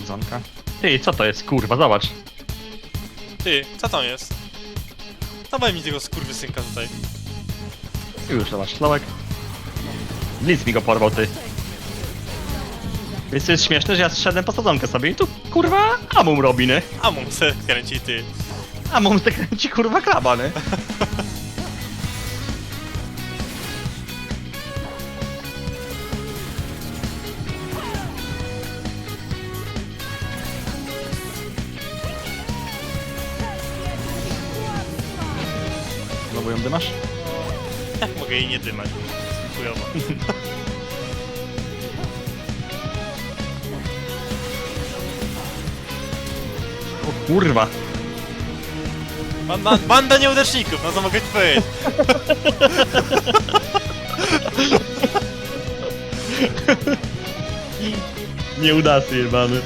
Sadzonka. Ty, co to jest, kurwa, zobacz. Ty, co tam jest? Dawaj mi tego skurwysynka tutaj. Już, zobacz, slołek. Blitz mi go porwał, ty. Więc to jest śmieszne, że ja zszedłem po sadzonkę sobie i tu, kurwa, Amum robi, nie? A mam se kręci ty. Amum te kręci, kurwa, kraba, nie? Znowu ją dymasz? Mogę jej nie dymać? Chujowo. O kurwa. Banda, banda nieudaczników, no co mogę ci powiedzieć? Nieudasy jebany.